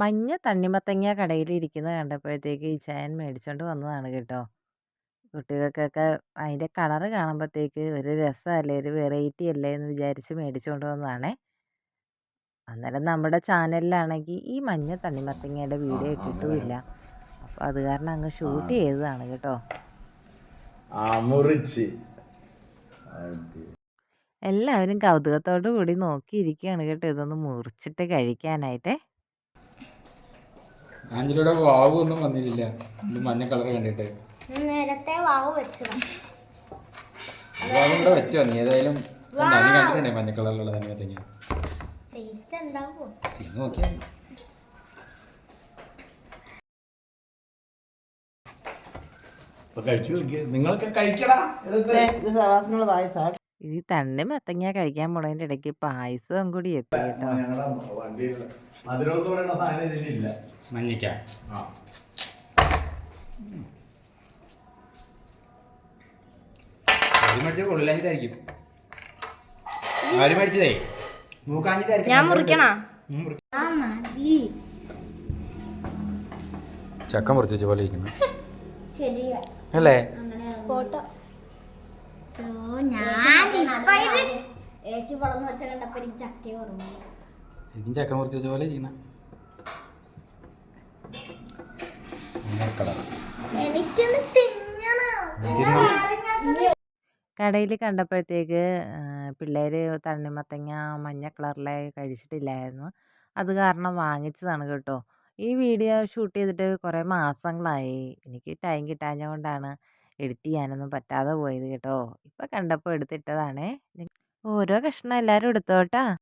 മഞ്ഞ തണ്ണിമത്തങ്ങ കടയിൽ കടയിലിരിക്കുന്നത് കണ്ടപ്പോഴത്തേക്ക് ഈ ചായൻ മേടിച്ചുകൊണ്ട് വന്നതാണ് കേട്ടോ. കുട്ടികൾക്കൊക്കെ അതിന്റെ കളറ് കാണുമ്പോഴത്തേക്ക് ഒരു രസമല്ലേ, ഒരു വെറൈറ്റി അല്ലേ എന്ന് വിചാരിച്ച് മേടിച്ചുകൊണ്ട് വന്നതാണേ. അന്നേരം നമ്മുടെ ചാനലിലാണെങ്കിൽ ഈ മഞ്ഞ തണ്ണിമത്തങ്ങയുടെ വീഡിയോ ഇട്ടിട്ടുമില്ല. അപ്പോൾ അത് കാരണം അങ്ങ് ഷൂട്ട് ചെയ്തതാണ് കേട്ടോ. എല്ലാവരും കൗതുകത്തോടു കൂടി നോക്കിയിരിക്കുകയാണ് കേട്ടോ ഇതൊന്ന് മുറിച്ചിട്ട് കഴിക്കാനായിട്ടേ. ആഞ്ചലോടെ വാവ് ഒന്നും വന്നില്ല. ഇത് മഞ്ഞ കളർ കണ്ടിട്ട്. നേരത്തെ വാവ് വെച്ചതാണ് വാവ് കൂടെ വെച്ചോ നീ ഏതായാലും? നീ കണ്ടിട്ടുണ്ടേ? മഞ്ഞ കളറിലുള്ള തന്നെ മത്തങ്ങ ടേസ്റ്റ് ഉണ്ടാവോ തിന്ന് നോക്കിയാ നിങ്ങളൊക്കെ കഴിക്കടാ. എടുത്ത്. ഈ തണ്ണിമത്തങ്ങ കഴിക്കാൻ പോണതിന്റെ ഇടയ്ക്ക് പായസവും കൂടി എത്തി കേട്ടോ. മഞ്ഞയ്ക്ക. ആ. ആര് മേടിച്ച കൊള്ളില്ലാഞ്ഞിട്ടായിരിക്കും. ആര് മേടിച്ചതേ? മൂക്കാഞ്ഞിട്ടായിരിക്കും ഞാൻ മുറിക്കണോ? ഉം, മുറി. ആ മതി. ചക്ക മുറിച്ച് വെച്ച പോലെ ഇരിക്കുന്നു. ശരിയാ. അല്ലേ? ഫോട്ടോ. ഞാൻ ഇപ്പൊ ഇത് ഏച്ചി വളർന്നു വെച്ച കണ്ടപ്പോ എനിക്ക് ചക്ക ഓർമ്മ ഇതും ചക്ക മുറിച്ച് വെച്ച പോലെ ഇരിക്കണം. കടയിൽ കണ്ടപ്പോഴത്തേക്ക് പിള്ളേർ തണ്ണിമത്തങ്ങ മഞ്ഞ കളറിലെ കഴിച്ചിട്ടില്ലായിരുന്നു. അത് കാരണം വാങ്ങിച്ചതാണ് കേട്ടോ. ഈ വീഡിയോ ഷൂട്ട് ചെയ്തിട്ട് കുറേ മാസങ്ങളായി. എനിക്ക് ടൈം കിട്ടാഞ്ഞതുകൊണ്ടാണ് എഡിറ്റ് ചെയ്യാനൊന്നും പറ്റാതെ പോയത് കേട്ടോ. ഇപ്പം കണ്ടപ്പോൾ എടുത്തിട്ടതാണേ. ഓരോ കഷ്ണം എല്ലാവരും എടുത്തോട്ടാ.